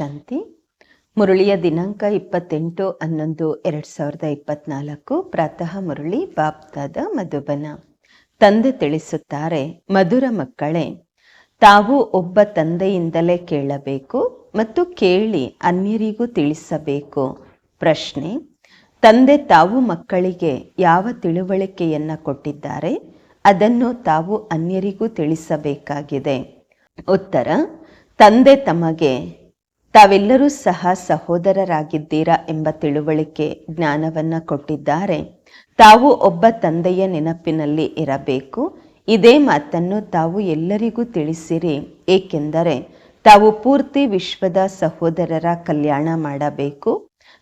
ಶಾಂತಿ. ಮುರುಳಿಯ ದಿನಾಂಕ ಇಪ್ಪತ್ತೆಂಟು ಹನ್ನೊಂದು ಎರಡು ಸಾವಿರದ ಇಪ್ಪತ್ನಾಲ್ಕು. ಪ್ರಾತಃ ಮುರಳಿ, ಬಾಪ್ತಾದ ಮಧುಬನ. ತಂದೆ ತಿಳಿಸುತ್ತಾರೆ, ಮಧುರ ಮಕ್ಕಳೇ, ತಾವು ಒಬ್ಬ ತಂದೆಯಿಂದಲೇ ಕೇಳಬೇಕು ಮತ್ತು ಕೇಳಿ ಅನ್ಯರಿಗೂ ತಿಳಿಸಬೇಕು. ಪ್ರಶ್ನೆ, ತಂದೆ ತಾವು ಮಕ್ಕಳಿಗೆ ಯಾವ ತಿಳುವಳಿಕೆಯನ್ನ ಕೊಟ್ಟಿದ್ದಾರೆ? ಅದನ್ನು ತಾವು ಅನ್ಯರಿಗೂ ತಿಳಿಸಬೇಕಾಗಿದೆ. ಉತ್ತರ, ತಂದೆ ತಮಗೆ ತಾವೆಲ್ಲರೂ ಸಹ ಸಹೋದರರಾಗಿದ್ದೀರಾ ಎಂಬ ತಿಳುವಳಿಕೆ ಜ್ಞಾನವನ್ನ ಕೊಟ್ಟಿದ್ದಾರೆ. ತಾವು ಒಬ್ಬ ತಂದೆಯ ನೆನಪಿನಲ್ಲಿ ಇರಬೇಕು. ಇದೇ ಮಾತನ್ನು ತಾವು ಎಲ್ಲರಿಗೂ ತಿಳಿಸಿರಿ. ಏಕೆಂದರೆ ತಾವು ಪೂರ್ತಿ ವಿಶ್ವದ ಸಹೋದರರ ಕಲ್ಯಾಣ ಮಾಡಬೇಕು.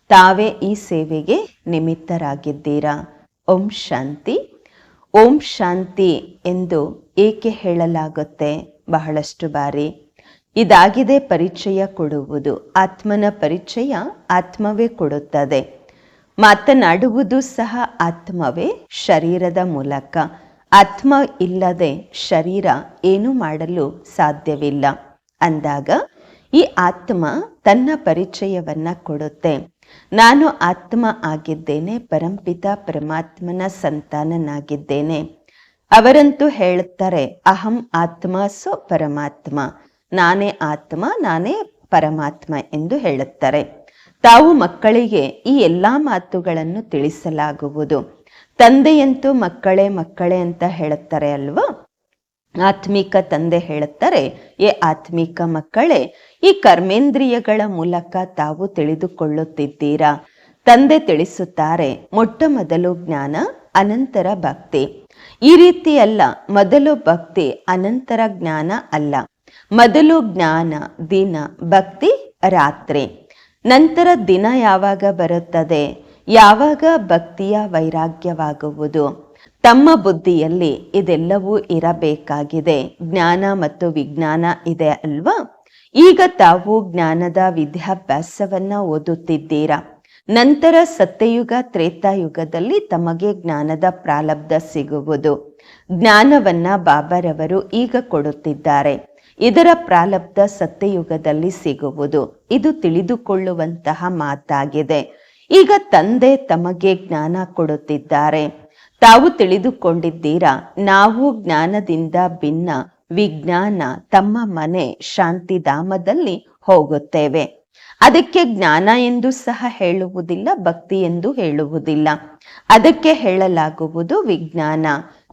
ತಾವೇ ಈ ಸೇವೆಗೆ ನಿಮಿತ್ತರಾಗಿದ್ದೀರಾ. ಓಂ ಶಾಂತಿ. ಓಂ ಶಾಂತಿ ಎಂದು ಏಕೆ ಹೇಳಲಾಗುತ್ತೆ? ಬಹಳಷ್ಟು ಬಾರಿ ಇದಾಗಿದೆ ಪರಿಚಯ ಕೊಡುವುದು. ಆತ್ಮನ ಪರಿಚಯ ಆತ್ಮವೇ ಕೊಡುತ್ತದೆ. ಮಾತನಾಡುವುದು ಸಹ ಆತ್ಮವೇ, ಶರೀರದ ಮೂಲಕ. ಆತ್ಮ ಇಲ್ಲದೆ ಶರೀರ ಏನು ಮಾಡಲು ಸಾಧ್ಯವಿಲ್ಲ. ಅಂದಾಗ ಈ ಆತ್ಮ ತನ್ನ ಪರಿಚಯವನ್ನ ಕೊಡುತ್ತೆ. ನಾನು ಆತ್ಮ ಆಗಿದ್ದೇನೆ, ಪರಂಪಿತ ಪರಮಾತ್ಮನ ಸಂತಾನನಾಗಿದ್ದೇನೆ. ಅವರಂತೂ ಹೇಳುತ್ತಾರೆ ಅಹಂ ಆತ್ಮ ಸೊ ಪರಮಾತ್ಮ. ನಾನೇ ಆತ್ಮ, ನಾನೇ ಪರಮಾತ್ಮ ಎಂದು ಹೇಳುತ್ತಾರೆ. ತಾವು ಮಕ್ಕಳಿಗೆ ಈ ಎಲ್ಲಾ ಮಾತುಗಳನ್ನು ತಿಳಿಸಲಾಗುವುದು. ತಂದೆಯಂತೂ ಮಕ್ಕಳೇ ಮಕ್ಕಳೇ ಅಂತ ಹೇಳುತ್ತಾರೆ ಅಲ್ವಾ? ಆತ್ಮಿಕ ತಂದೆ ಹೇಳುತ್ತಾರೆ, ಏ ಆತ್ಮಿಕ ಮಕ್ಕಳೇ, ಈ ಕರ್ಮೇಂದ್ರಿಯಗಳ ಮೂಲಕ ತಾವು ತಿಳಿದುಕೊಳ್ಳುತ್ತಿದ್ದೀರಾ? ತಂದೆ ತಿಳಿಸುತ್ತಾರೆ, ಮೊಟ್ಟ ಮೊದಲು ಜ್ಞಾನ, ಅನಂತರ ಭಕ್ತಿ. ಈ ರೀತಿಯಲ್ಲ, ಮೊದಲು ಭಕ್ತಿ, ಅನಂತರ ಜ್ಞಾನ ಅಲ್ಲ. ಮೊದಲು ಜ್ಞಾನ, ದಿನ, ಭಕ್ತಿ, ರಾತ್ರಿ. ನಂತರ ದಿನ ಯಾವಾಗ ಬರುತ್ತದೆ? ಯಾವಾಗ ಭಕ್ತಿಯ ವೈರಾಗ್ಯವಾಗುವುದು? ತಮ್ಮ ಬುದ್ಧಿಯಲ್ಲಿ ಇದೆಲ್ಲವೂ ಇರಬೇಕಾಗಿದೆ. ಜ್ಞಾನ ಮತ್ತು ವಿಜ್ಞಾನ ಇದೆ ಅಲ್ವಾ? ಈಗ ತಾವು ಜ್ಞಾನದ ವಿದ್ಯಾಭ್ಯಾಸವನ್ನ ಓದುತ್ತಿದ್ದೀರಾ? ನಂತರ ಸತ್ಯಯುಗ, ತ್ರೇತಾಯುಗದಲ್ಲಿ ತಮಗೆ ಜ್ಞಾನದ ಪ್ರಾಲಬ್ಧ ಸಿಗುವುದು. ಜ್ಞಾನವನ್ನ ಬಾಬರವರು ಈಗ ಕೊಡುತ್ತಿದ್ದಾರೆ. ಇದರ ಪ್ರಾಲಬ್ಧ ಸತ್ಯಯುಗದಲ್ಲಿ ಸಿಗುವುದು. ಇದು ತಿಳಿದುಕೊಳ್ಳುವಂತಹ ಮಾತಾಗಿದೆ. ಈಗ ತಂದೆ ತಮಗೆ ಜ್ಞಾನ ಕೊಡುತ್ತಿದ್ದಾರೆ. ತಾವು ತಿಳಿದುಕೊಂಡಿದ್ದೀರಾ? ನಾವು ಜ್ಞಾನದಿಂದ ಭಿನ್ನ. ವಿಜ್ಞಾನ ತಮ್ಮ ಮನೆ ಶಾಂತಿಧಾಮದಲ್ಲಿ ಹೋಗುತ್ತೇವೆ. ಅದಕ್ಕೆ ಜ್ಞಾನ ಎಂದು ಸಹ ಹೇಳುವುದಿಲ್ಲ, ಭಕ್ತಿ ಎಂದು ಹೇಳುವುದಿಲ್ಲ. ಅದಕ್ಕೆ ಹೇಳಲಾಗುವುದು ವಿಜ್ಞಾನ.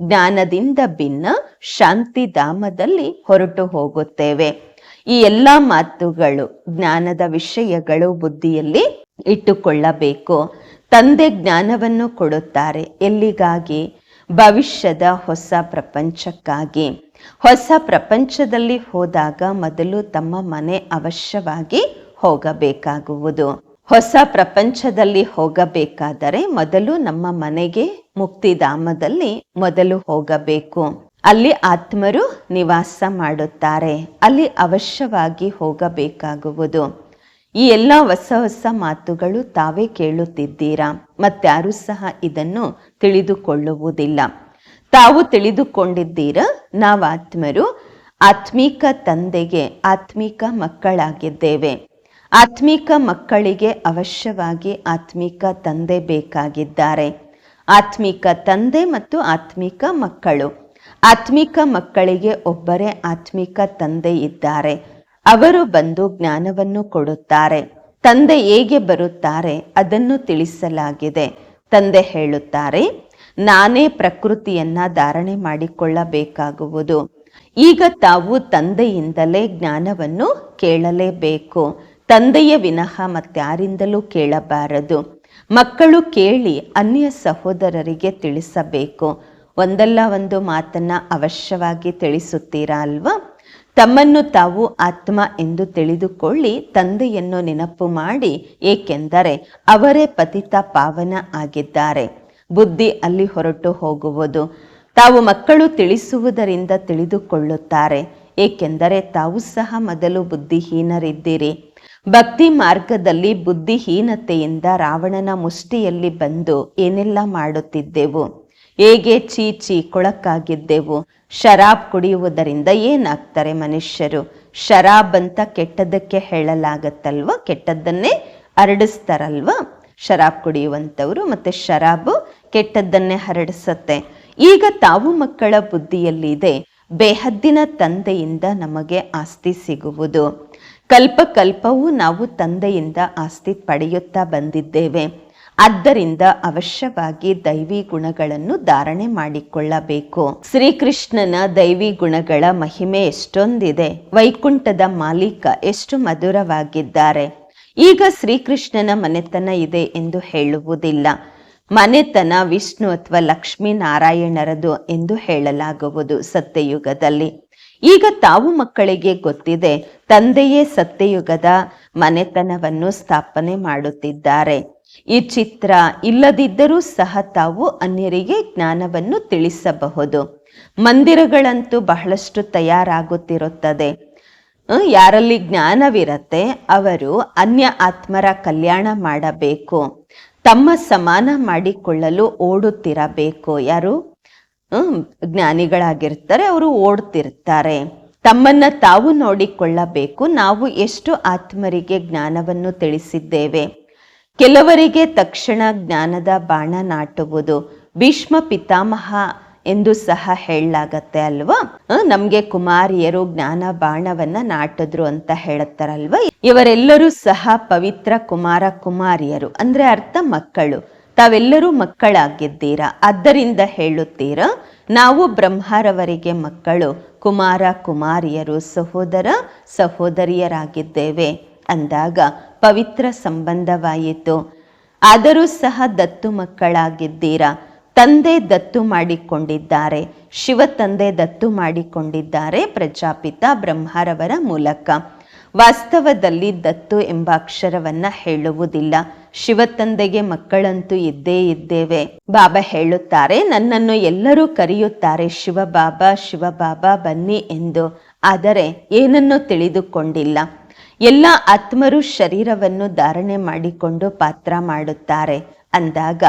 ಜ್ಞಾನದಿಂದ ಭಿನ್ನ ಶಾಂತಿಧಾಮದಲ್ಲಿ ಹೊರಟು ಹೋಗುತ್ತೇವೆ. ಈ ಎಲ್ಲ ಮಾತುಗಳು, ಜ್ಞಾನದ ವಿಷಯಗಳು ಬುದ್ಧಿಯಲ್ಲಿ ಇಟ್ಟುಕೊಳ್ಳಬೇಕು. ತಂದೆ ಜ್ಞಾನವನ್ನು ಕೊಡುತ್ತಾರೆ. ಎಲ್ಲಿಗಾಗಿ? ಭವಿಷ್ಯದ ಹೊಸ ಪ್ರಪಂಚಕ್ಕಾಗಿ. ಹೊಸ ಪ್ರಪಂಚದಲ್ಲಿ ಹೋದಾಗ ಮೊದಲು ತಮ್ಮ ಮನೆ ಅವಶ್ಯವಾಗಿ ಹೋಗಬೇಕಾಗುವುದು. ಹೊಸ ಪ್ರಪಂಚದಲ್ಲಿ ಹೋಗಬೇಕಾದರೆ ಮೊದಲು ನಮ್ಮ ಮನೆಗೆ ಮುಕ್ತಿಧಾಮದಲ್ಲಿ ಮೊದಲು ಹೋಗಬೇಕು. ಅಲ್ಲಿ ಆತ್ಮರು ನಿವಾಸ ಮಾಡುತ್ತಾರೆ. ಅಲ್ಲಿ ಅವಶ್ಯವಾಗಿ ಹೋಗಬೇಕಾಗುವುದು. ಈ ಎಲ್ಲ ಹೊಸ ಹೊಸ ಮಾತುಗಳು ತಾವೇ ಕೇಳುತ್ತಿದ್ದೀರಾ? ಮತ್ತಾರೂ ಸಹ ಇದನ್ನು ತಿಳಿದುಕೊಳ್ಳುವುದಿಲ್ಲ. ತಾವು ತಿಳಿದುಕೊಂಡಿದ್ದೀರ? ನಾವು ಆತ್ಮರು ಆತ್ಮೀಕ ತಂದೆಗೆ ಆತ್ಮೀಕ ಮಕ್ಕಳಾಗಿದ್ದೇವೆ. ಆತ್ಮೀಕ ಮಕ್ಕಳಿಗೆ ಅವಶ್ಯವಾಗಿ ಆತ್ಮಿಕ ತಂದೆ ಬೇಕಾಗಿದ್ದಾರೆ. ಆತ್ಮಿಕ ತಂದೆ ಮತ್ತು ಆತ್ಮಿಕ ಮಕ್ಕಳು. ಆತ್ಮಿಕ ಮಕ್ಕಳಿಗೆ ಒಬ್ಬರೇ ಆತ್ಮಿಕ ತಂದೆ ಇದ್ದಾರೆ. ಅವರು ಬಂದು ಜ್ಞಾನವನ್ನು ಕೊಡುತ್ತಾರೆ. ತಂದೆ ಹೇಗೆ ಬರುತ್ತಾರೆ ಅದನ್ನು ತಿಳಿಸಲಾಗಿದೆ. ತಂದೆ ಹೇಳುತ್ತಾರೆ, ನಾನೇ ಪ್ರಕೃತಿಯನ್ನ ಧಾರಣೆ ಮಾಡಿಕೊಳ್ಳಬೇಕಾಗುವುದು. ಈಗ ತಾವು ತಂದೆಯಿಂದಲೇ ಜ್ಞಾನವನ್ನು ಕೇಳಲೇಬೇಕು. ತಂದೆಯ ವಿನಃ ಮತ್ತಾರಿಂದಲೂ ಕೇಳಬಾರದು. ಮಕ್ಕಳು ಕೇಳಿ ಅನ್ಯ ಸಹೋದರರಿಗೆ ತಿಳಿಸಬೇಕು. ಒಂದಲ್ಲ ಒಂದು ಮಾತನ್ನ ಅವಶ್ಯವಾಗಿ ತಿಳಿಸುತ್ತೀರಾ ಅಲ್ವಾ? ತಮ್ಮನ್ನು ತಾವು ಆತ್ಮ ಎಂದು ತಿಳಿದುಕೊಳ್ಳಿ, ತಂದೆಯನ್ನು ನೆನಪು ಮಾಡಿ, ಏಕೆಂದರೆ ಅವರೇ ಪತಿತ ಪಾವನ ಆಗಿದ್ದಾರೆ. ಬುದ್ಧಿ ಅಲ್ಲಿ ಹೊರಟು ಹೋಗುವುದು. ತಾವು ಮಕ್ಕಳು ತಿಳಿಸುವುದರಿಂದ ತಿಳಿದುಕೊಳ್ಳುತ್ತಾರೆ, ಏಕೆಂದರೆ ತಾವು ಸಹ ಮೊದಲು ಬುದ್ಧಿಹೀನರಿದ್ದೀರಿ. ಭಕ್ತಿ ಮಾರ್ಗದಲ್ಲಿ ಬುದ್ಧಿಹೀನತೆಯಿಂದ ರಾವಣನ ಮುಷ್ಟಿಯಲ್ಲಿ ಬಂದು ಏನೆಲ್ಲ ಮಾಡುತ್ತಿದ್ದೆವು? ಹೇಗೆ ಚೀಚಿ ಕೊಳಕಾಗಿದ್ದೆವು? ಶರಾಬ್ ಕುಡಿಯುವುದರಿಂದ ಏನಾಗ್ತಾರೆ ಮನುಷ್ಯರು? ಶರಾಬ್ ಅಂತ ಕೆಟ್ಟದಕ್ಕೆ ಹೇಳಲಾಗತ್ತಲ್ವ? ಕೆಟ್ಟದ್ದನ್ನೇ ಹರಡಿಸ್ತಾರಲ್ವ? ಶರಾಬ್ ಕುಡಿಯುವಂಥವ್ರು ಮತ್ತೆ ಶರಾಬು ಕೆಟ್ಟದ್ದನ್ನೇ ಹರಡಿಸತ್ತೆ. ಈಗ ತಾವು ಮಕ್ಕಳ ಬುದ್ಧಿಯಲ್ಲಿದೆ. ಬೇಹದ್ದಿನ ತಂದೆಯಿಂದ ನಮಗೆ ಆಸ್ತಿ ಸಿಗುವುದು. ಕಲ್ಪ ಕಲ್ಪವೂ ನಾವು ತಂದೆಯಿಂದ ಆಸ್ತಿ ಪಡೆಯುತ್ತಾ ಬಂದಿದ್ದೇವೆ. ಆದ್ದರಿಂದ ಅವಶ್ಯವಾಗಿ ದೈವಿ ಗುಣಗಳನ್ನು ಧಾರಣೆ ಮಾಡಿಕೊಳ್ಳಬೇಕು. ಶ್ರೀಕೃಷ್ಣನ ದೈವಿ ಗುಣಗಳ ಮಹಿಮೆ ಎಷ್ಟೊಂದಿದೆ. ವೈಕುಂಠದ ಮಾಲೀಕ ಎಷ್ಟು ಮಧುರವಾಗಿದ್ದಾರೆ. ಈಗ ಶ್ರೀಕೃಷ್ಣನ ಮನೆತನ ಇದೆ ಎಂದು ಹೇಳುವುದಿಲ್ಲ. ಮನೆತನ, ವಿಷ್ಣು ಅಥವಾ ಲಕ್ಷ್ಮೀ ನಾರಾಯಣರದು ಎಂದು ಹೇಳಲಾಗುವುದು ಸತ್ಯಯುಗದಲ್ಲಿ. ಈಗ ತಾವು ಮಕ್ಕಳಿಗೆ ಗೊತ್ತಿದೆ, ತಂದೆಯೇ ಸತ್ಯಯುಗದ ಮನೆತನವನ್ನು ಸ್ಥಾಪನೆ ಮಾಡುತ್ತಿದ್ದಾರೆ. ಈ ಚಿತ್ರ ಇಲ್ಲದಿದ್ದರೂ ಸಹ ತಾವು ಅನ್ಯರಿಗೆ ಜ್ಞಾನವನ್ನು ತಿಳಿಸಬಹುದು. ಮಂದಿರಗಳಂತೂ ಬಹಳಷ್ಟು ತಯಾರಾಗುತ್ತಿರುತ್ತದೆ. ಯಾರಲ್ಲಿ ಜ್ಞಾನವಿರತ್ತೆ, ಅವರು ಅನ್ಯ ಆತ್ಮರ ಕಲ್ಯಾಣ ಮಾಡಬೇಕು. ತಮ್ಮ ಸಮಾನ ಮಾಡಿಕೊಳ್ಳಲು ಓಡುತ್ತಿರಬೇಕು. ಯಾರು? ಜ್ಞಾನಿಗಳಾಗಿರ್ತಾರೆ, ಅವರು ಓಡ್ತಿರ್ತಾರೆ. ತಮ್ಮನ್ನ ತಾವು ನೋಡಿಕೊಳ್ಳಬೇಕು. ನಾವು ಎಷ್ಟು ಆತ್ಮರಿಗೆ ಜ್ಞಾನವನ್ನು ತಿಳಿಸಿದ್ದೇವೆ. ಕೆಲವರಿಗೆ ತಕ್ಷಣ ಜ್ಞಾನದ ಬಾಣ ನಾಟುವುದು. ಭೀಷ್ಮ ಪಿತಾಮಹ ಎಂದು ಸಹ ಹೇಳಲಾಗತ್ತೆ ಅಲ್ವಾ? ನಮ್ಗೆ ಕುಮಾರಿಯರು ಜ್ಞಾನ ಬಾಣವನ್ನ ನಾಟಿದ್ರು ಅಂತ ಹೇಳುತ್ತಾರಲ್ವ? ಇವರೆಲ್ಲರೂ ಸಹ ಪವಿತ್ರ ಕುಮಾರ ಕುಮಾರಿಯರು, ಅಂದ್ರೆ ಅರ್ಥ ಮಕ್ಕಳು. ತಾವೆಲ್ಲರೂ ಮಕ್ಕಳಾಗಿದ್ದೀರಾ? ಆದ್ದರಿಂದ ಹೇಳುತ್ತೀರಾ, ನಾವು ಬ್ರಹ್ಮರವರಿಗೆ ಮಕ್ಕಳು, ಕುಮಾರ ಕುಮಾರಿಯರು, ಸಹೋದರ ಸಹೋದರಿಯರಾಗಿದ್ದೇವೆ ಅಂದಾಗ ಪವಿತ್ರ ಸಂಬಂಧವಾಯಿತು. ಆದರೂ ಸಹ ದತ್ತು ಮಕ್ಕಳಾಗಿದ್ದೀರಾ? ತಂದೆ ದತ್ತು ಮಾಡಿಕೊಂಡಿದ್ದಾರೆ. ಶಿವ ತಂದೆ ದತ್ತು ಮಾಡಿಕೊಂಡಿದ್ದಾರೆ ಪ್ರಜಾಪಿತ ಬ್ರಹ್ಮರವರ ಮೂಲಕ. ವಾಸ್ತವದಲ್ಲಿ ದತ್ತು ಎಂಬ ಅಕ್ಷರವನ್ನ ಹೇಳುವುದಿಲ್ಲ. ಶಿವ ತಂದೆಗೆ ಮಕ್ಕಳಂತೂ ಇದ್ದೇ ಇದ್ದೇವೆ. ಬಾಬಾ ಹೇಳುತ್ತಾರೆ, ನನ್ನನ್ನು ಎಲ್ಲರೂ ಕರೆಯುತ್ತಾರೆ, ಶಿವ ಬಾಬಾ ಶಿವ ಬಾಬಾ, ಬನ್ನಿ ಎಂದು. ಆದರೆ ಏನನ್ನೂ ತಿಳಿದುಕೊಂಡಿಲ್ಲ. ಎಲ್ಲ ಆತ್ಮರು ಶರೀರವನ್ನು ಧಾರಣೆ ಮಾಡಿಕೊಂಡು ಪಾತ್ರ ಮಾಡುತ್ತಾರೆ. ಅಂದಾಗ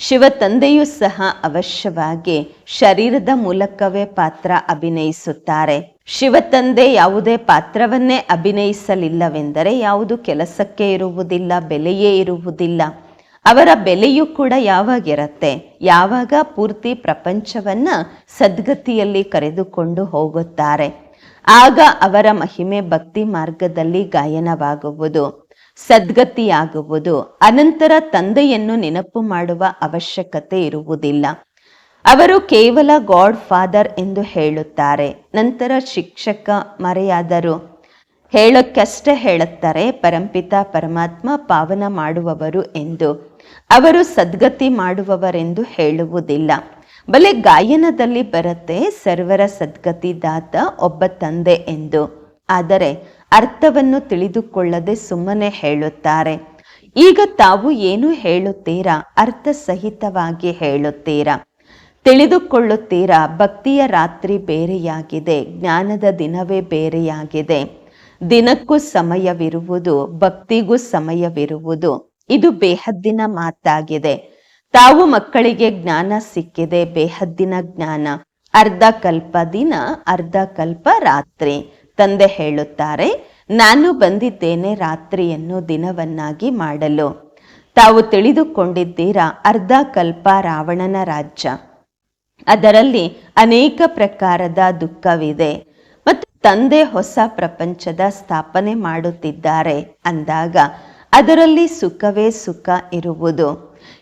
ಶಿವ ತಂದೆಯೂ ಸಹ ಅವಶ್ಯವಾಗಿ ಶರೀರದ ಮೂಲಕವೇ ಪಾತ್ರ ಅಭಿನಯಿಸುತ್ತಾರೆ. ಶಿವ ತಂದೆ ಯಾವುದೇ ಪಾತ್ರವನ್ನೇ ಅಭಿನಯಿಸಲಿಲ್ಲವೆಂದರೆ ಯಾವುದು ಕೆಲಸಕ್ಕೆ ಇರುವುದಿಲ್ಲ, ಬೆಲೆಯೇ ಇರುವುದಿಲ್ಲ. ಅವರ ಬೆಲೆಯೂ ಕೂಡ ಯಾವಾಗಿರತ್ತೆ ಯಾವಾಗ ಪೂರ್ತಿ ಪ್ರಪಂಚವನ್ನ ಸದ್ಗತಿಯಲ್ಲಿ ಕರೆದುಕೊಂಡು ಹೋಗುತ್ತಾರೆ? ಆಗ ಅವರ ಮಹಿಮೆ ಭಕ್ತಿ ಮಾರ್ಗದಲ್ಲಿ ಗಾಯನವಾಗುವುದು. ಸದ್ಗತಿಯಾಗುವುದು. ಅನಂತರ ತಂದೆಯನ್ನು ನೆನಪು ಮಾಡುವ ಅವಶ್ಯಕತೆ ಇರುವುದಿಲ್ಲ. ಅವರು ಕೇವಲ ಗಾಡ್ ಫಾದರ್ ಎಂದು ಹೇಳುತ್ತಾರೆ. ನಂತರ ಶಿಕ್ಷಕ ಮರೆಯಾದರು ಹೇಳೋಕ್ಕಷ್ಟೇ ಹೇಳುತ್ತಾರೆ. ಪರಂಪಿತ ಪರಮಾತ್ಮ ಪಾವನ ಮಾಡುವವರು ಎಂದು. ಅವರು ಸದ್ಗತಿ ಮಾಡುವವರೆಂದು ಹೇಳುವುದಿಲ್ಲ. ಬಲೆ ಗಾಯನದಲ್ಲಿ ಬರುತ್ತೆ, ಸರ್ವರ ಸದ್ಗತಿ ದಾತ ಒಬ್ಬ ತಂದೆ ಎಂದು. ಆದರೆ ಅರ್ಥವನ್ನು ತಿಳಿದುಕೊಳ್ಳದೆ ಸುಮ್ಮನೆ ಹೇಳುತ್ತಾರೆ. ಈಗ ತಾವು ಏನು ಹೇಳುತ್ತೀರಾ? ಅರ್ಥ ಸಹಿತವಾಗಿ ಹೇಳುತ್ತೀರಾ? ತಿಳಿದುಕೊಳ್ಳುತ್ತೀರಾ? ಭಕ್ತಿಯ ರಾತ್ರಿ ಬೇರೆಯಾಗಿದೆ, ಜ್ಞಾನದ ದಿನವೇ ಬೇರೆಯಾಗಿದೆ. ದಿನಕ್ಕೂ ಸಮಯವಿರುವುದು, ಭಕ್ತಿಗೂ ಸಮಯವಿರುವುದು. ಇದು ಬೇಹದ್ದಿನ ಮಾತಾಗಿದೆ. ತಾವು ಮಕ್ಕಳಿಗೆ ಜ್ಞಾನ ಸಿಕ್ಕಿದೆ, ಬೇಹದ್ದಿನ ಜ್ಞಾನ. ಅರ್ಧ ಕಲ್ಪ ದಿನ, ಅರ್ಧ ಕಲ್ಪ ರಾತ್ರಿ. ತಂದೆ ಹೇಳುತ್ತಾರೆ, ನಾನು ಬಂದಿದ್ದೇನೆ ರಾತ್ರಿಯನ್ನು ದಿನವನ್ನಾಗಿ ಮಾಡಲು. ತಾವು ತಿಳಿದುಕೊಂಡಿದ್ದೀರಾ ಅರ್ಧ ಕಲ್ಪ ರಾವಣನ ರಾಜ್ಯ. ಅದರಲ್ಲಿ ಅನೇಕ ಪ್ರಕಾರದ ದುಃಖವಿದೆ. ಮತ್ತು ತಂದೆ ಹೊಸ ಪ್ರಪಂಚದ ಸ್ಥಾಪನೆ ಮಾಡುತ್ತಿದ್ದಾರೆ ಅಂದಾಗ ಅದರಲ್ಲಿ ಸುಖವೇ ಸುಖ ಇರುವುದು.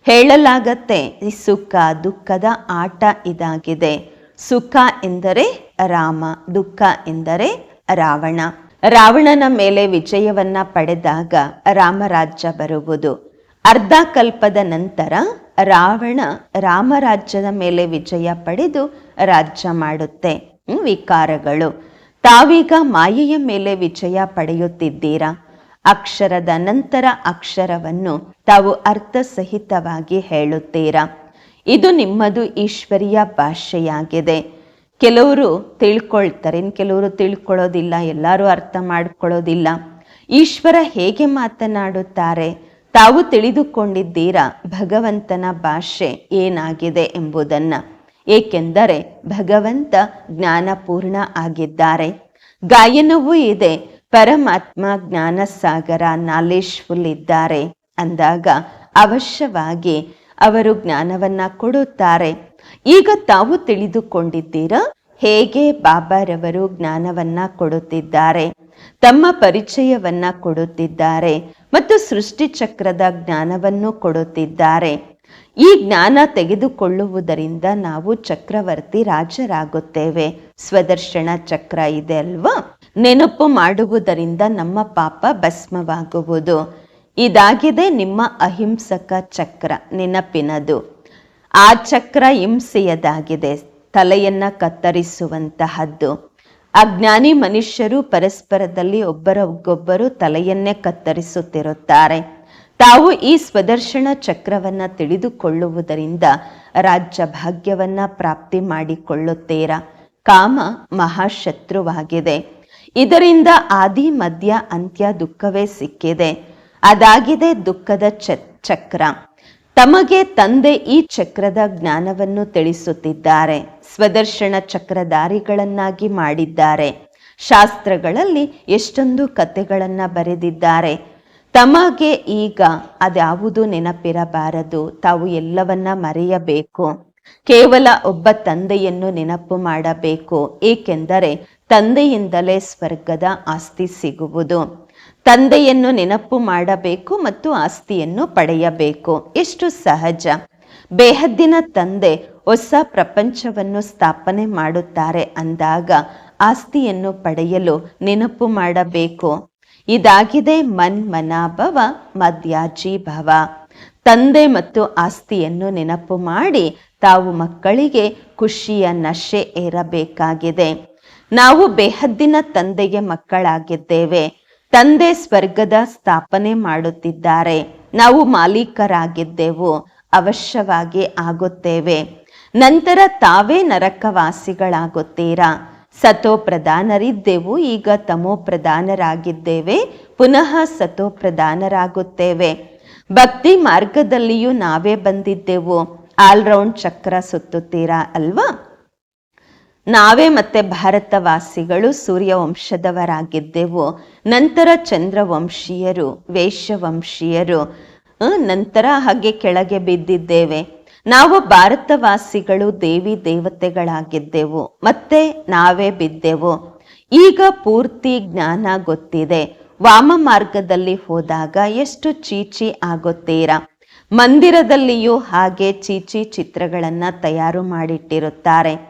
ಹೇಳಲಾಗತ್ತೆ, ಈ ಸುಖ ದುಃಖದ ಆಟ ಇದಾಗಿದೆ. ಸುಖ ಎಂದರೆ ರಾಮ, ದುಃಖ ಎಂದರೆ ರಾವಣ. ರಾವಣನ ಮೇಲೆ ವಿಜಯವನ್ನ ಪಡೆದಾಗ ರಾಮರಾಜ್ಯ ಬರುವುದು. ಅರ್ಧ ಕಲ್ಪದ ನಂತರ ರಾವಣ ರಾಮರಾಜ್ಯದ ಮೇಲೆ ವಿಜಯ ಪಡೆದು ರಾಜ್ಯ ಮಾಡುತ್ತೆ. ವಿಕಾರಗಳು. ತಾವೀಗ ಮಾಯೆಯ ಮೇಲೆ ವಿಜಯ ಪಡೆಯುತ್ತಿದ್ದೀರಾ? ಅಕ್ಷರದ ನಂತರ ಅಕ್ಷರವನ್ನು ತಾವು ಅರ್ಥಸಹಿತವಾಗಿ ಹೇಳುತ್ತೀರಾ? ಇದು ನಿಮ್ಮದು ಈಶ್ವರಿಯ ಭಾಷೆಯಾಗಿದೆ. ಕೆಲವರು ತಿಳ್ಕೊಳ್ತಾರೆ. ಇನ್ನು ಕೆಲವರು ತಿಳ್ಕೊಳ್ಳೋದಿಲ್ಲ, ಎಲ್ಲರೂ ಅರ್ಥ ಮಾಡ್ಕೊಳ್ಳೋದಿಲ್ಲ. ಈಶ್ವರ ಹೇಗೆ ಮಾತನಾಡುತ್ತಾರೆ? ತಾವು ತಿಳಿದುಕೊಂಡಿದ್ದೀರಾ ಭಗವಂತನ ಭಾಷೆ ಏನಾಗಿದೆ ಎಂಬುದನ್ನ? ಏಕೆಂದರೆ ಭಗವಂತ ಜ್ಞಾನಪೂರ್ಣ ಆಗಿದ್ದಾರೆ. ಗಾಯನವೂ ಇದೆ. ಪರಮಾತ್ಮ ಜ್ಞಾನ ಸಾಗರ ನಾಲೇಜ್ಫುಲ್ ಇದ್ದಾರೆ ಅಂದಾಗ ಅವಶ್ಯವಾಗಿ ಅವರು ಜ್ಞಾನವನ್ನ ಕೊಡುತ್ತಾರೆ. ಈಗ ತಾವು ತಿಳಿದುಕೊಂಡಿದ್ದೀರಾ? ಹೇಗೆ ಬಾಬಾರವರು ಜ್ಞಾನವನ್ನ ಕೊಡುತ್ತಿದ್ದಾರೆ? ತಮ್ಮ ಪರಿಚಯವನ್ನ ಕೊಡುತ್ತಿದ್ದಾರೆ ಮತ್ತು ಸೃಷ್ಟಿ ಚಕ್ರದ ಜ್ಞಾನವನ್ನು ಕೊಡುತ್ತಿದ್ದಾರೆ. ಈ ಜ್ಞಾನ ತೆಗೆದುಕೊಳ್ಳುವುದರಿಂದ ನಾವು ಚಕ್ರವರ್ತಿ ರಾಜರಾಗುತ್ತೇವೆ. ಸ್ವದರ್ಶನ ಚಕ್ರ ಇದೆ ಅಲ್ವಾ? ನೆನಪು ಮಾಡುವುದರಿಂದ ನಮ್ಮ ಪಾಪ ಭಸ್ಮವಾಗುವುದು. ಇದಾಗಿದೆ ನಿಮ್ಮ ಅಹಿಂಸಕ ಚಕ್ರ, ನೆನಪಿನದು. ಆ ಚಕ್ರ ಹಿಂಸೆಯದಾಗಿದೆ. ತಲೆಯನ್ನ ಕತ್ತರಿಸುವಂತಹದ್ದು. ಅಜ್ಞಾನಿ ಮನುಷ್ಯರು ಪರಸ್ಪರದಲ್ಲಿ ಒಬ್ಬರಿಗೊಬ್ಬರು ತಲೆಯನ್ನೇ ಕತ್ತರಿಸುತ್ತಿರುತ್ತಾರೆ. ತಾವು ಈ ಸ್ವದರ್ಶನ ಚಕ್ರವನ್ನ ತಿಳಿದುಕೊಳ್ಳುವುದರಿಂದ ರಾಜ್ಯ ಭಾಗ್ಯವನ್ನ ಪ್ರಾಪ್ತಿ ಮಾಡಿಕೊಳ್ಳುತ್ತೀರಾ? ಕಾಮ ಮಹಾಶತ್ರುವಾಗಿದೆ. ಇದರಿಂದ ಆದಿ ಮಧ್ಯ ಅಂತ್ಯ ದುಃಖವೇ ಸಿಕ್ಕಿದೆ. ಅದಾಗಿದೆ ದುಃಖದ ಚಕ್ರ. ತಮಗೆ ತಂದೆ ಈ ಚಕ್ರದ ಜ್ಞಾನವನ್ನು ತಿಳಿಸುತ್ತಿದ್ದಾರೆ. ಸ್ವದರ್ಶನ ಚಕ್ರಧಾರಿಗಳನ್ನಾಗಿ ಮಾಡಿದ್ದಾರೆ. ಶಾಸ್ತ್ರಗಳಲ್ಲಿ ಎಷ್ಟೊಂದು ಕಥೆಗಳನ್ನು ಬರೆದಿದ್ದಾರೆ. ತಮಗೆ ಈಗ ಅದ್ಯಾವುದು ನೆನಪಿರಬಾರದು. ತಾವು ಎಲ್ಲವನ್ನ ಮರೆಯಬೇಕು. ಕೇವಲ ಒಬ್ಬ ತಂದೆಯನ್ನು ನೆನಪು ಮಾಡಬೇಕು. ಏಕೆಂದರೆ ತಂದೆಯಿಂದಲೇ ಸ್ವರ್ಗದ ಆಸ್ತಿ ಸಿಗುವುದು. ತಂದೆಯನ್ನು ನೆನಪು ಮಾಡಬೇಕು ಮತ್ತು ಆಸ್ತಿಯನ್ನು ಪಡೆಯಬೇಕು. ಎಷ್ಟು ಸಹಜ. ಬೇಹದ್ದಿನ ತಂದೆ ಹೊಸ ಪ್ರಪಂಚವನ್ನು ಸ್ಥಾಪನೆ ಮಾಡುತ್ತಾರೆ ಅಂದಾಗ ಆಸ್ತಿಯನ್ನು ಪಡೆಯಲು ನೆನಪು ಮಾಡಬೇಕು. ಇದಾಗಿದೆ ಮನ್ ಮನಾಭವ ಮದ್ಯಾಜಿ ಭವ. ತಂದೆ ಮತ್ತು ಆಸ್ತಿಯನ್ನು ನೆನಪು ಮಾಡಿ ತಾವು ಮಕ್ಕಳಿಗೆ ಖುಷಿಯ ನಶೆ ಏರಬೇಕಾಗಿದೆ. ನಾವು ಬೇಹದ್ದಿನ ತಂದೆಗೆ ಮಕ್ಕಳಾಗಿದ್ದೇವೆ. ತಂದೆ ಸ್ವರ್ಗದ ಸ್ಥಾಪನೆ ಮಾಡುತ್ತಿದ್ದಾರೆ. ನಾವು ಮಾಲೀಕರಾಗಿದ್ದೆವು, ಅವಶ್ಯವಾಗಿ ಆಗುತ್ತೇವೆ. ನಂತರ ತಾವೇ ನರಕವಾಸಿಗಳಾಗುತ್ತೀರಾ? ಸತೋ ಪ್ರಧಾನರಿದ್ದೆವು, ಈಗ ತಮೋ ಪ್ರಧಾನರಾಗಿದ್ದೇವೆ, ಪುನಃ ಸತೋ ಪ್ರಧಾನರಾಗುತ್ತೇವೆ. ಭಕ್ತಿ ಮಾರ್ಗದಲ್ಲಿಯೂ ನಾವೇ ಬಂದಿದ್ದೆವು. ಆಲ್ರೌಂಡ್ ಚಕ್ರ ಸುತ್ತುತ್ತೀರಾ ಅಲ್ವಾ? ನಾವೇ ಮತ್ತೆ ಭಾರತವಾಸಿಗಳು ಸೂರ್ಯವಂಶದವರಾಗಿದ್ದೆವು. ನಂತರ ಚಂದ್ರವಂಶೀಯರು, ವೇಷವಂಶೀಯರು ನಂತರ ಹಾಗೆ ಕೆಳಗೆ ಬಿದ್ದಿದ್ದೇವೆ. ನಾವು ಭಾರತವಾಸಿಗಳು, ದೇವಿ ದೇವತೆಗಳಾಗಿದ್ದೆವು. ಮತ್ತೆ ನಾವೇ ಬಿದ್ದೆವು. ಈಗ ಪೂರ್ತಿ ಜ್ಞಾನ ಗೊತ್ತಿದೆ. ವಾಮ ಮಾರ್ಗದಲ್ಲಿ ಹೋದಾಗ ಎಷ್ಟು ಚೀಚಿ ಆಗುತ್ತೀರಾ? ಮಂದಿರದಲ್ಲಿಯೂ ಹಾಗೆ ಚೀಚಿ ಚಿತ್ರಗಳನ್ನು ತಯಾರು ಮಾಡಿಟ್ಟಿರುತ್ತಾರೆ.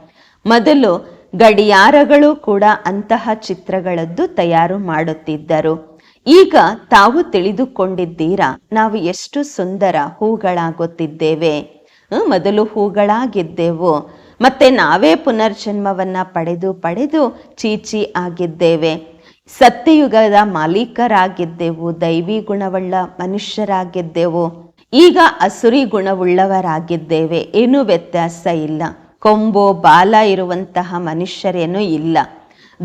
ಮೊದಲು ಗಡಿಯಾರಗಳು ಕೂಡ ಅಂತಹ ಚಿತ್ರಗಳದ್ದು ತಯಾರು ಮಾಡುತ್ತಿದ್ದರು. ಈಗ ತಾವು ತಿಳಿದುಕೊಂಡಿದ್ದೀರಾ, ನಾವು ಎಷ್ಟು ಸುಂದರ ಹೂಗಳಾಗುತ್ತಿದ್ದೇವೆ. ಮೊದಲು ಹೂಗಳಾಗಿದ್ದೆವು, ಮತ್ತೆ ನಾವೇ ಪುನರ್ಜನ್ಮವನ್ನ ಪಡೆದು ಪಡೆದು ಚೀಚಿ ಆಗಿದ್ದೇವೆ. ಸತ್ಯಯುಗದ ಮಾಲೀಕರಾಗಿದ್ದೆವು, ದೈವಿ ಗುಣವುಳ್ಳ ಮನುಷ್ಯರಾಗಿದ್ದೆವು. ಈಗ ಅಸುರಿ ಗುಣವುಳ್ಳವರಾಗಿದ್ದೇವೆ, ಏನೂ ವ್ಯತ್ಯಾಸ ಇಲ್ಲ. ಕೊಂಬು ಬಾಲ ಇರುವಂತಹ ಮನುಷ್ಯರೇನೂ ಇಲ್ಲ.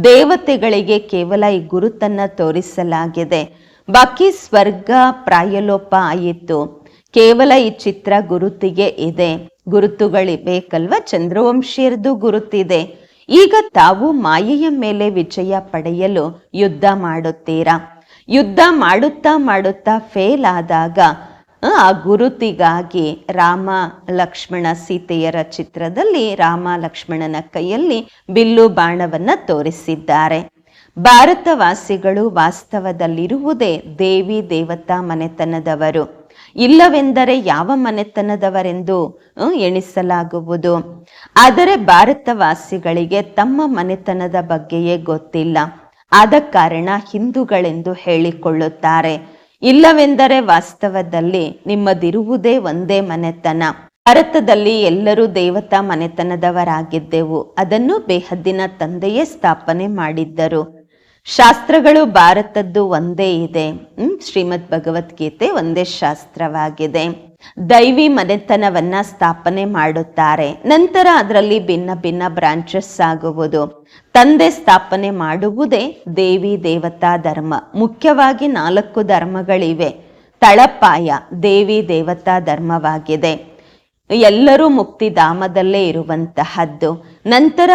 ದೇವತೆಗಳಿಗೆ ಕೇವಲ ಈ ಗುರುತನ್ನ ತೋರಿಸಲಾಗಿದೆ. ಬಾಕಿ ಸ್ವರ್ಗ ಪ್ರಾಯಲೋಪ ಆಯಿತು. ಕೇವಲ ಈ ಚಿತ್ರ ಗುರುತಿಗೆ ಇದೆ. ಗುರುತುಗಳಿ ಬೇಕಲ್ವ ಚಂದ್ರವಂಶೀಯರದು ಗುರುತಿದೆ. ಈಗ ತಾವು ಮಾಯೆಯ ಮೇಲೆ ವಿಜಯ ಪಡೆಯಲು ಯುದ್ಧ ಮಾಡುತ್ತೀರಾ? ಯುದ್ಧ ಮಾಡುತ್ತಾ ಮಾಡುತ್ತಾ ಫೇಲ್ ಆದಾಗ ಆ ಗುರುತಿಗಾಗಿ ರಾಮ ಲಕ್ಷ್ಮಣ ಸೀತೆಯರ ಚಿತ್ರದಲ್ಲಿ ರಾಮ ಲಕ್ಷ್ಮಣನ ಕೈಯಲ್ಲಿ ಬಿಲ್ಲು ಬಾಣವನ್ನ ತೋರಿಸಿದ್ದಾರೆ. ಭಾರತವಾಸಿಗಳು ವಾಸ್ತವದಲ್ಲಿರುವುದೇ ದೇವಿ ದೇವತಾ ಮನೆತನದವರು. ಇಲ್ಲವೆಂದರೆ ಯಾವ ಮನೆತನದವರೆಂದು ಎಣಿಸಲಾಗುವುದು. ಆದರೆ ಭಾರತವಾಸಿಗಳಿಗೆ ತಮ್ಮ ಮನೆತನದ ಬಗ್ಗೆಯೇ ಗೊತ್ತಿಲ್ಲ. ಆದ ಕಾರಣ ಹಿಂದೂಗಳೆಂದು ಹೇಳಿಕೊಳ್ಳುತ್ತಾರೆ. ಇಲ್ಲವೆಂದರೆ ವಾಸ್ತವದಲ್ಲಿ ನಿಮ್ಮದಿರುವುದೇ ಒಂದೇ ಮನೆತನ. ಭಾರತದಲ್ಲಿ ಎಲ್ಲರೂ ದೇವತಾ ಮನೆತನದವರಾಗಿದ್ದೆವು. ಅದನ್ನು ಬೇಹದ್ದಿನ ತಂದೆಯೇ ಸ್ಥಾಪನೆ ಮಾಡಿದ್ದರು. ಶಾಸ್ತ್ರಗಳು ಭಾರತದ್ದು ಒಂದೇ ಇದೆ. ಶ್ರೀಮದ್ ಭಗವದ್ಗೀತೆ ಒಂದೇ ಶಾಸ್ತ್ರವಾಗಿದೆ. ದೈವಿ ಮನೆತನವನ್ನ ಸ್ಥಾಪನೆ ಮಾಡುತ್ತಾರೆ. ನಂತರ ಅದರಲ್ಲಿ ಭಿನ್ನ ಭಿನ್ನ ಬ್ರಾಂಚಸ್ ಆಗುವುದು. ತಂದೆ ಸ್ಥಾಪನೆ ಮಾಡುವುದೇ ದೇವಿ ದೇವತಾ ಧರ್ಮ. ಮುಖ್ಯವಾಗಿ ನಾಲ್ಕು ಧರ್ಮಗಳಿವೆ. ತಳಪಾಯ ದೇವಿ ದೇವತಾ ಧರ್ಮವಾಗಿದೆ. ಎಲ್ಲರೂ ಮುಕ್ತಿಧಾಮದಲ್ಲೇ ಇರುವಂತಹದ್ದು. ನಂತರ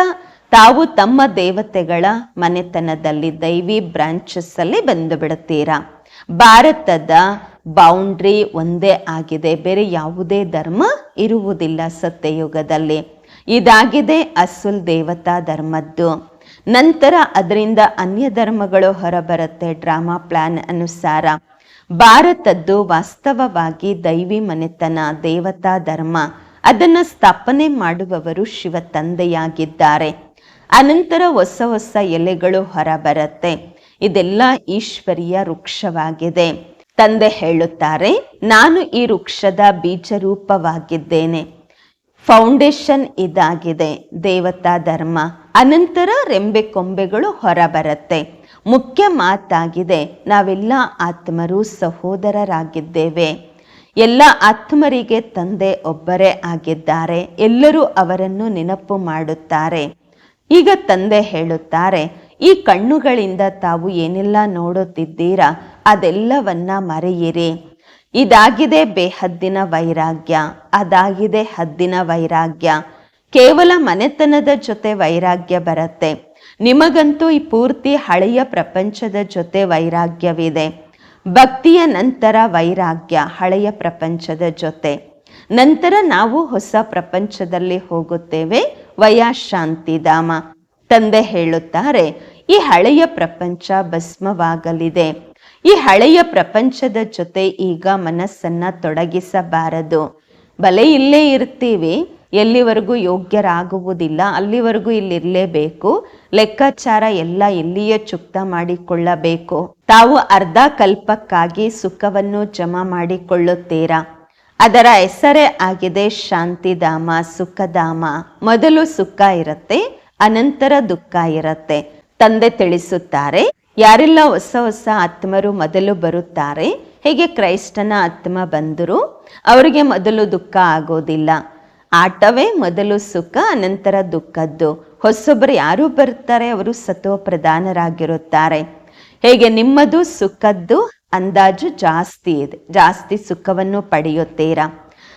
ತಾವು ತಮ್ಮ ದೇವತೆಗಳ ಮನೆತನದಲ್ಲಿ ದೈವಿ ಬ್ರಾಂಚಸ್ ಅಲ್ಲಿ ಬಂದು ಬಿಡುತ್ತೀರಾ. ಭಾರತದ ಬೌಂಡ್ರಿ ಒಂದೇ ಆಗಿದೆ. ಬೇರೆ ಯಾವುದೇ ಧರ್ಮ ಇರುವುದಿಲ್ಲ ಸತ್ಯಯುಗದಲ್ಲಿ. ಇದಾಗಿದೆ ಅಸುಲ್ ದೇವತಾ ಧರ್ಮದ್ದು. ನಂತರ ಅದರಿಂದ ಅನ್ಯ ಧರ್ಮಗಳು ಹೊರಬರುತ್ತೆ ಡ್ರಾಮಾ ಪ್ಲಾನ್ ಅನುಸಾರ. ಭಾರತದ್ದು ವಾಸ್ತವವಾಗಿ ದೈವಿ ಮನೆತನ, ದೇವತಾ ಧರ್ಮ. ಅದನ್ನು ಸ್ಥಾಪನೆ ಮಾಡುವವರು ಶಿವ ತಂದೆಯಾಗಿದ್ದಾರೆ. ಅನಂತರ ಹೊಸ ಹೊಸ ಎಲೆಗಳು ಹೊರಬರುತ್ತೆ. ಇದೆಲ್ಲ ಈಶ್ವರಿಯ ವೃಕ್ಷವಾಗಿದೆ. ತಂದೆ ಹೇಳುತ್ತಾರೆ, ನಾನು ಈ ವೃಕ್ಷದ ಬೀಜ ರೂಪವಾಗಿದ್ದೇನೆ ಫೌಂಡೇಶನ್ ಇದಾಗಿದೆ. ದೇವತಾ ಧರ್ಮ. ಅನಂತರ ರೆಂಬೆ ಕೊಂಬೆಗಳು ಹೊರಬರುತ್ತೆ. ಮುಖ್ಯ ಮಾತಾಗಿದೆ, ನಾವೆಲ್ಲ ಆತ್ಮರು ಸಹೋದರರಾಗಿದ್ದೇವೆ. ಎಲ್ಲ ಆತ್ಮರಿಗೆ ತಂದೆ ಒಬ್ಬರೇ ಆಗಿದ್ದಾರೆ. ಎಲ್ಲರೂ ಅವರನ್ನು ನೆನಪು ಮಾಡುತ್ತಾರೆ. ಈಗ ತಂದೆ ಹೇಳುತ್ತಾರೆ, ಈ ಕಣ್ಣುಗಳಿಂದ ತಾವು ಏನೆಲ್ಲ ನೋಡುತ್ತಿದ್ದೀರಾ? ಅದೆಲ್ಲವನ್ನ ಮರೆಯಿರಿ. ಇದಾಗಿದೆ ಬೇಹದ್ದಿನ ವೈರಾಗ್ಯ, ಅದಾಗಿದೆ ಹದ್ದಿನ ವೈರಾಗ್ಯ. ಕೇವಲ ಮನೆತನದ ಜೊತೆ ವೈರಾಗ್ಯ ಬರುತ್ತೆ. ನಿಮಗಂತೂ ಈ ಪೂರ್ತಿ ಹಳೆಯ ಪ್ರಪಂಚದ ಜೊತೆ ವೈರಾಗ್ಯವಿದೆ. ಭಕ್ತಿಯ ನಂತರ ವೈರಾಗ್ಯ ಹಳೆಯ ಪ್ರಪಂಚದ ಜೊತೆ. ನಂತರ ನಾವು ಹೊಸ ಪ್ರಪಂಚದಲ್ಲಿ ಹೋಗುತ್ತೇವೆ. ವಯಾ ಶಾಂತಿಧಾಮ ತಂದೆ ಹೇಳುತ್ತಾರೆ, ಈ ಹಳೆಯ ಪ್ರಪಂಚ ಭಸ್ಮವಾಗಲಿದೆ. ಈ ಹಳೆಯ ಪ್ರಪಂಚದ ಜೊತೆ ಈಗ ಮನಸ್ಸನ್ನ ತೊಡಗಿಸಬಾರದು. ಬಲೆ ಇಲ್ಲೇ ಇರ್ತೀವಿ, ಎಲ್ಲಿವರೆಗೂ ಯೋಗ್ಯರಾಗುವುದಿಲ್ಲ, ಅಲ್ಲಿವರೆಗೂ ಇಲ್ಲಿರಲೇಬೇಕು. ಲೆಕ್ಕಾಚಾರ ಎಲ್ಲ ಇಲ್ಲಿಯೇ ಚುಕ್ತ ಮಾಡಿಕೊಳ್ಳಬೇಕು. ತಾವು ಅರ್ಧ ಕಲ್ಪಕ್ಕಾಗಿ ಸುಖವನ್ನು ಜಮಾ ಮಾಡಿಕೊಳ್ಳುತ್ತೀರಾ. ಅದರ ಹೆಸರೇ ಆಗಿದೆ ಶಾಂತಿಧಾಮ, ಸುಖಧಾಮ. ಮೊದಲು ಸುಖ ಇರುತ್ತೆ, ಅನಂತರ ದುಃಖ ಇರುತ್ತೆ. ತಂದೆ ತಿಳಿಸುತ್ತಾರೆ ಯಾರೆಲ್ಲ ಹೊಸ ಹೊಸ ಆತ್ಮರು ಮೊದಲು ಬರುತ್ತಾರೆ? ಹೇಗೆ ಕ್ರೈಸ್ತನ ಆತ್ಮ ಬಂದರು? ಅವರಿಗೆ ಮೊದಲು ದುಃಖ ಆಗೋದಿಲ್ಲ. ಆಟವೇ ಮೊದಲು ಸುಖ, ಅನಂತರ ದುಃಖದ್ದು. ಹೊಸೊಬ್ಬರು ಯಾರು ಬರ್ತಾರೆ? ಅವರು ಸತ್ವ ಪ್ರಧಾನರಾಗಿರುತ್ತಾರೆ ಹೇಗೆ ನಿಮ್ಮದು ಸುಖದ್ದು? ಅಂದಾಜು ಜಾಸ್ತಿ ಇದೆ. ಜಾಸ್ತಿ ಸುಖವನ್ನು ಪಡೆಯುತ್ತೀರಾ?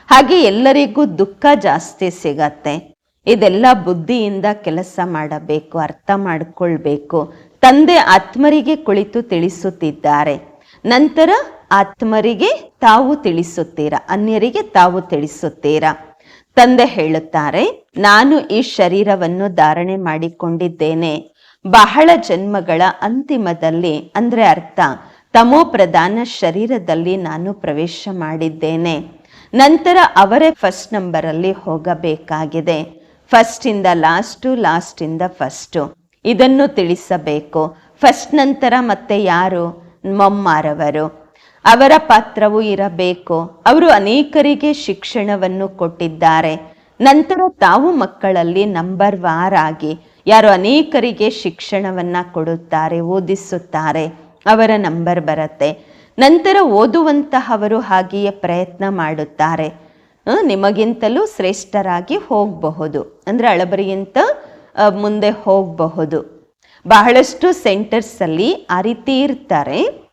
ಹಾಗೆ ಎಲ್ಲರಿಗೂ ದುಃಖ ಜಾಸ್ತಿ ಸಿಗತ್ತೆ. ಇದೆಲ್ಲ ಬುದ್ಧಿಯಿಂದ ಕೆಲಸ ಮಾಡಬೇಕು, ಅರ್ಥ ಮಾಡಿಕೊಳ್ಬೇಕು. ತಂದೆ ಆತ್ಮರಿಗೆ ಕುಳಿತು ತಿಳಿಸುತ್ತಿದ್ದಾರೆ. ನಂತರ ಆತ್ಮರಿಗೆ ತಾವು ತಿಳಿಸುತ್ತೀರಾ? ಅನ್ಯರಿಗೆ ತಾವು ತಿಳಿಸುತ್ತೀರಾ? ತಂದೆ ಹೇಳುತ್ತಾರೆ, ನಾನು ಈ ಶರೀರವನ್ನು ಧಾರಣೆ ಮಾಡಿಕೊಂಡಿದ್ದೇನೆ. ಬಹಳ ಜನ್ಮಗಳ ಅಂತಿಮದಲ್ಲಿ, ಅಂದ್ರೆ ಅರ್ಥ, ತಮೋ ಪ್ರಧಾನ ಶರೀರದಲ್ಲಿ ನಾನು ಪ್ರವೇಶ ಮಾಡಿದ್ದೇನೆ. ನಂತರ ಅವರೇ ಫಸ್ಟ್ ನಂಬರಲ್ಲಿ ಹೋಗಬೇಕಾಗಿದೆ. ಫಸ್ಟ್ ಇಂದ ಲಾಸ್ಟು ಲಾಸ್ಟ್ ಇಂದ ಫಸ್ಟು ಇದನ್ನು ತಿಳಿಸಬೇಕು. ಫಸ್ಟ್ ನಂತರ ಮತ್ತೆ ಯಾರು? ಮೊಮ್ಮಾರವರು. ಅವರ ಪಾತ್ರವು ಇರಬೇಕು. ಅವರು ಅನೇಕರಿಗೆ ಶಿಕ್ಷಣವನ್ನು ಕೊಟ್ಟಿದ್ದಾರೆ. ನಂತರ ತಾವು ಮಕ್ಕಳಲ್ಲಿ ನಂಬರ್ ವಾರ್ ಆಗಿ ಯಾರು ಅನೇಕರಿಗೆ ಶಿಕ್ಷಣವನ್ನ ಕೊಡುತ್ತಾರೆ, ಓದಿಸುತ್ತಾರೆ, ಅವರ ನಂಬರ್ ಬರುತ್ತೆ. ನಂತರ ಓದುವಂತಹವರು ಹಾಗೆಯೇ ಪ್ರಯತ್ನ ಮಾಡುತ್ತಾರೆ. ನಿಮಗಿಂತಲೂ ಶ್ರೇಷ್ಠರಾಗಿ ಹೋಗಬಹುದು. ಅಂದ್ರೆ ಅಳಬರಿಗಿಂತ ಮುಂದೆ ಹೋಗಬಹುದು. ಬಹಳಷ್ಟು ಸೆಂಟರ್ಸ್ ಅಲ್ಲಿ ಆ ರೀತಿ ಇರ್ತಾರೆ.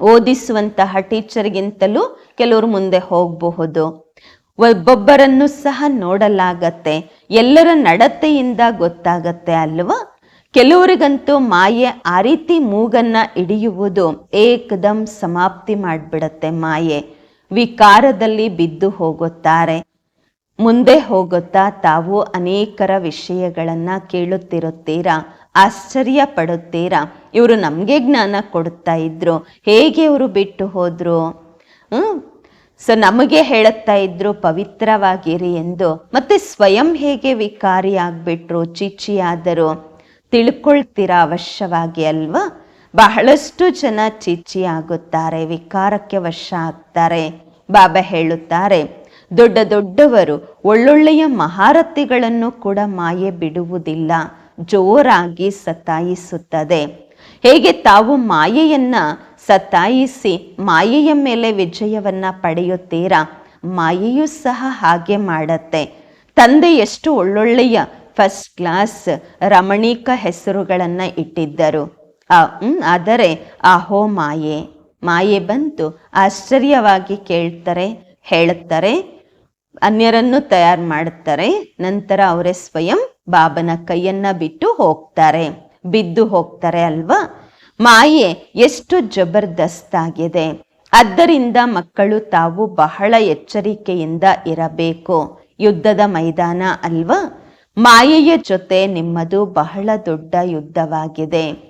ಓದಿಸುವಂತಹ ಟೀಚರ್ಗಿಂತಲೂ ಕೆಲವರು ಮುಂದೆ ಹೋಗಬಹುದು. ಒಬ್ಬೊಬ್ಬರನ್ನು ಸಹ ನೋಡಲಾಗತ್ತೆ. ಎಲ್ಲರ ನಡತೆಯಿಂದ ಗೊತ್ತಾಗತ್ತೆ ಅಲ್ವಾ? ಕೆಲವರಿಗಂತೂ ಮಾಯೆ ಆ ರೀತಿ ಮೂಗನ್ನ ಹಿಡಿಯುವುದು ಏಕದಂ ಸಮಾಪ್ತಿ ಮಾಡಿಬಿಡತ್ತೆ ಮಾಯೆ. ವಿಕಾರದಲ್ಲಿ ಬಿದ್ದು ಹೋಗುತ್ತಾರೆ. ಮುಂದೆ ಹೋಗುತ್ತಾ ತಾವು ಅನೇಕರ ವಿಷಯಗಳನ್ನು ಕೇಳುತ್ತಿರುತ್ತೀರಾ? ಆಶ್ಚರ್ಯ ಪಡುತ್ತೀರಾ ಇವರು ನಮಗೆ ಜ್ಞಾನ ಕೊಡುತ್ತಾ ಇದ್ರು. ಹೇಗೆ ಇವರು ಬಿಟ್ಟು ಹೋದರು? ಸೊ ನಮಗೆ ಹೇಳುತ್ತಾ ಇದ್ರು ಪವಿತ್ರವಾಗಿರಿ ಎಂದು. ಮತ್ತೆ ಸ್ವಯಂ ಹೇಗೆ ವಿಕಾರಿ ಆಗಿಬಿಟ್ರು, ಚೀಚಿಯಾದರು? ತಿಳ್ಕೊಳ್ತೀರಾ ಅವಶ್ಯವಾಗಿ ಅಲ್ವಾ? ಬಹಳಷ್ಟು ಜನ ಚೀಚಿಯಾಗುತ್ತಾರೆ ಆಗುತ್ತಾರೆ, ವಿಕಾರಕ್ಕೆ ವಶ ಆಗ್ತಾರೆ. ಬಾಬಾ ಹೇಳುತ್ತಾರೆ ದೊಡ್ಡ ದೊಡ್ಡವರು ಒಳ್ಳೊಳ್ಳೆಯ ಮಹಾರಥಿಗಳನ್ನು ಕೂಡ ಮಾಯೆ ಬಿಡುವುದಿಲ್ಲ. ಜೋರಾಗಿ ಸತಾಯಿಸುತ್ತದೆ. ಹೇಗೆ ತಾವು ಮಾಯೆಯನ್ನ ಸತಾಯಿಸಿ ಮಾಯೆಯ ಮೇಲೆ ವಿಜಯವನ್ನ ಪಡೆಯುತ್ತೀರಾ? ಮಾಯೆಯೂ ಸಹ ಹಾಗೆ ಮಾಡತ್ತೆ. ತಂದೆ ಎಷ್ಟು ಒಳ್ಳೊಳ್ಳೆಯ ಫಸ್ಟ್ ಕ್ಲಾಸ್ ರಮಣೀಕ ಹೆಸರುಗಳನ್ನ ಇಟ್ಟಿದ್ದರು. ಆದರೆ ಅಹೋ ಮಾಯೆ. ಮಾಯೆ ಬಂತು, ಆಶ್ಚರ್ಯವಾಗಿ ಕೇಳ್ತಾರೆ, ಹೇಳುತ್ತಾರೆ ಅನ್ಯರನ್ನು ತಯಾರು ಮಾಡುತ್ತಾರೆ. ನಂತರ ಅವರೇ ಸ್ವಯಂ ಬಾಬನ ಕೈಯನ್ನ ಬಿಟ್ಟು ಹೋಗ್ತಾರೆ. ಬಿದ್ದು ಹೋಗ್ತಾರೆ ಅಲ್ವಾ? ಮಾಯೆ ಎಷ್ಟು ಜಬರ್ದಸ್ತಾಗಿದೆ. ಆದ್ದರಿಂದ ಮಕ್ಕಳು ತಾವು ಬಹಳ ಎಚ್ಚರಿಕೆಯಿಂದ ಇರಬೇಕು. ಯುದ್ಧದ ಮೈದಾನ ಅಲ್ವಾ? ಮಾಯೆಯ ಜೊತೆ ನಿಮ್ಮದು ಬಹಳ ದೊಡ್ಡ ಯುದ್ಧವಾಗಿದೆ.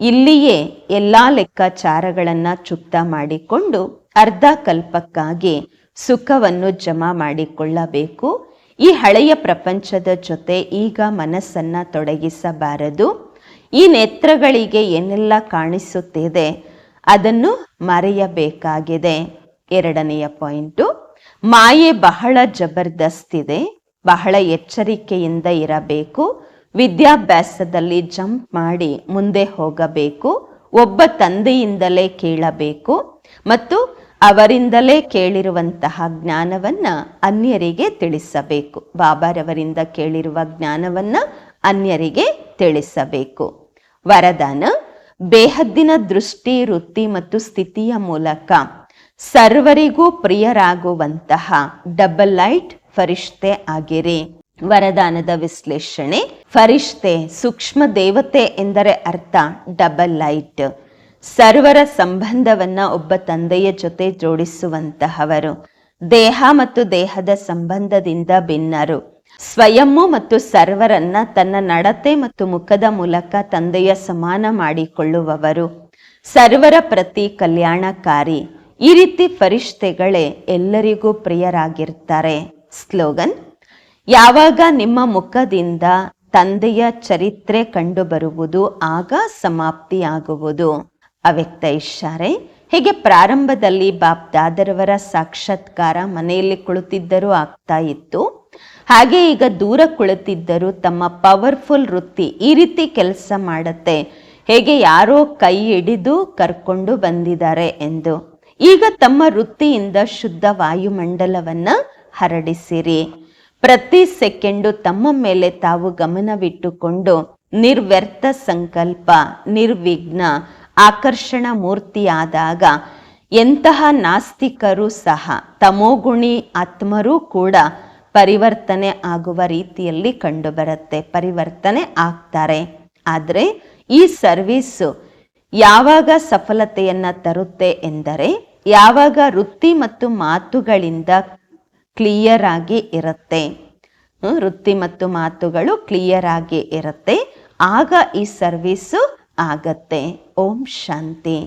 ಇಲ್ಲಿಯೇ ಎಲ್ಲ ಲೆಕ್ಕಾಚಾರಗಳನ್ನು ಚುಕ್ತ ಮಾಡಿಕೊಂಡು ಅರ್ಧ ಕಲ್ಪಕ್ಕಾಗಿ ಸುಖವನ್ನು ಜಮಾ ಮಾಡಿಕೊಳ್ಳಬೇಕು. ಈ ಹಳೆಯ ಪ್ರಪಂಚದ ಜೊತೆ ಈಗ ಮನಸ್ಸನ್ನು ತೊಡಗಿಸಬಾರದು. ಈ ನೇತ್ರಗಳಿಗೆ ಏನೆಲ್ಲ ಕಾಣಿಸುತ್ತಿದೆ ಅದನ್ನು ಮರೆಯಬೇಕಾಗಿದೆ. ಎರಡನೆಯ ಪಾಯಿಂಟು, ಮಾಯೆ ಬಹಳ ಜಬರ್ದಸ್ತಿದೆ, ಬಹಳ ಎಚ್ಚರಿಕೆಯಿಂದ ಇರಬೇಕು. ವಿದ್ಯಾಭ್ಯಾಸದಲ್ಲಿ ಜಂಪ್ ಮಾಡಿ ಮುಂದೆ ಹೋಗಬೇಕು, ಒಬ್ಬ ತಂದೆಯಿಂದಲೇ ಕೇಳಬೇಕು ಮತ್ತು ಅವರಿಂದಲೇ ಕೇಳಿರುವಂತಹ ಜ್ಞಾನವನ್ನ ಅನ್ಯರಿಗೆ ತಿಳಿಸಬೇಕು. ಬಾಬಾರವರಿಂದ ಕೇಳಿರುವ ಜ್ಞಾನವನ್ನ ಅನ್ಯರಿಗೆ ತಿಳಿಸಬೇಕು. ವರದಾನ, ಬೇಹದ್ದಿನ ದೃಷ್ಟಿ, ವೃತ್ತಿ ಮತ್ತು ಸ್ಥಿತಿಯ ಮೂಲಕ ಸರ್ವರಿಗೂ ಪ್ರಿಯರಾಗುವಂತಹ ಡಬಲ್ ಲೈಟ್ ಫರಿಷ್ತೆ ಆಗಿರಿ. ವರದಾನದ ವಿಶ್ಲೇಷಣೆ, ಫರಿಷ್ತೆ ಸೂಕ್ಷ್ಮ ದೇವತೆ ಎಂದರೆ ಅರ್ಥ ಡಬಲ್ ಲೈಟ್ ಸರ್ವರ ಸಂಬಂಧವನ್ನ ಒಬ್ಬ ತಂದೆಯ ಜೊತೆ ಜೋಡಿಸುವಂತಹವರು. ದೇಹ ಮತ್ತು ದೇಹದ ಸಂಬಂಧದಿಂದ ಭಿನ್ನರು. ಸ್ವಯಂ ಮತ್ತು ಸರ್ವರನ್ನ ತನ್ನ ನಡತೆ ಮತ್ತು ಮುಖದ ಮೂಲಕ ತಂದೆಯ ಸಮಾನ ಮಾಡಿಕೊಳ್ಳುವವರು. ಸರ್ವರ ಪ್ರತಿ ಕಲ್ಯಾಣಕಾರಿ. ಈ ರೀತಿ ಫರಿಷ್ತೆಗಳೇ ಎಲ್ಲರಿಗೂ ಪ್ರಿಯರಾಗಿರ್ತಾರೆ. ಸ್ಲೋಗನ್ ಯಾವಾಗ ನಿಮ್ಮ ಮುಖದಿಂದ ತಂದೆಯ ಚರಿತ್ರೆ ಕಂಡುಬರುವುದು, ಆಗ ಸಮಾಪ್ತಿಯಾಗುವುದು. ಅವ್ಯಕ್ತ ಇಷ್ಟಾರೆ, ಹೀಗೆ ಪ್ರಾರಂಭದಲ್ಲಿ ಬಾಪ್ ದಾದರವರ ಸಾಕ್ಷಾತ್ಕಾರ ಮನೆಯಲ್ಲಿ ಕುಳಿತಿದ್ದರೂ ಆಗ್ತಾ ಇತ್ತು. ಹಾಗೆ ಈಗ ದೂರ ಕುಳಿತಿದ್ದರೂ ತಮ್ಮ ಪವರ್ಫುಲ್ ವೃತ್ತಿ ಈ ರೀತಿ ಕೆಲಸ ಮಾಡುತ್ತೆ. ಹೇಗೆ ಯಾರೋ ಕೈ ಹಿಡಿದು ಕರ್ಕೊಂಡು ಬಂದಿದ್ದಾರೆ ಎಂದು. ಈಗ ತಮ್ಮ ವೃತ್ತಿಯಿಂದ ಶುದ್ಧ ವಾಯುಮಂಡಲವನ್ನ ಹರಡಿಸಿರಿ. ಪ್ರತಿ ಸೆಕೆಂಡು ತಮ್ಮ ಮೇಲೆ ತಾವು ಗಮನವಿಟ್ಟುಕೊಂಡು ನಿರ್ವ್ಯರ್ಥ ಸಂಕಲ್ಪ, ನಿರ್ವಿಘ್ನ, ಆಕರ್ಷಣ ಮೂರ್ತಿಯಾದಾಗ ಎಂತಹ ನಾಸ್ತಿಕರು ಸಹ ತಮೋಗುಣಿ ಆತ್ಮರೂ ಕೂಡ ಪರಿವರ್ತನೆ ಆಗುವ ರೀತಿಯಲ್ಲಿ ಕಂಡುಬರುತ್ತೆ, ಪರಿವರ್ತನೆ ಆಗ್ತಾರೆ. ಆದರೆ ಈ ಸರ್ವೀಸು ಯಾವಾಗ ಸಫಲತೆಯನ್ನು ತರುತ್ತೆ ಎಂದರೆ, ಯಾವಾಗ ವೃತ್ತಿ ಮತ್ತು ಮಾತುಗಳಿಂದ ಕ್ಲಿಯರ್ ಆಗಿ ಇರುತ್ತೆ. ವೃತ್ತಿ ಮತ್ತು ಮಾತುಗಳು ಕ್ಲಿಯರ್ ಆಗಿ ಇರುತ್ತೆ. ಆಗ ಈ ಸರ್ವೀಸು ಆಗತ್ತೆ. ಓಂ ಶಾಂತಿ.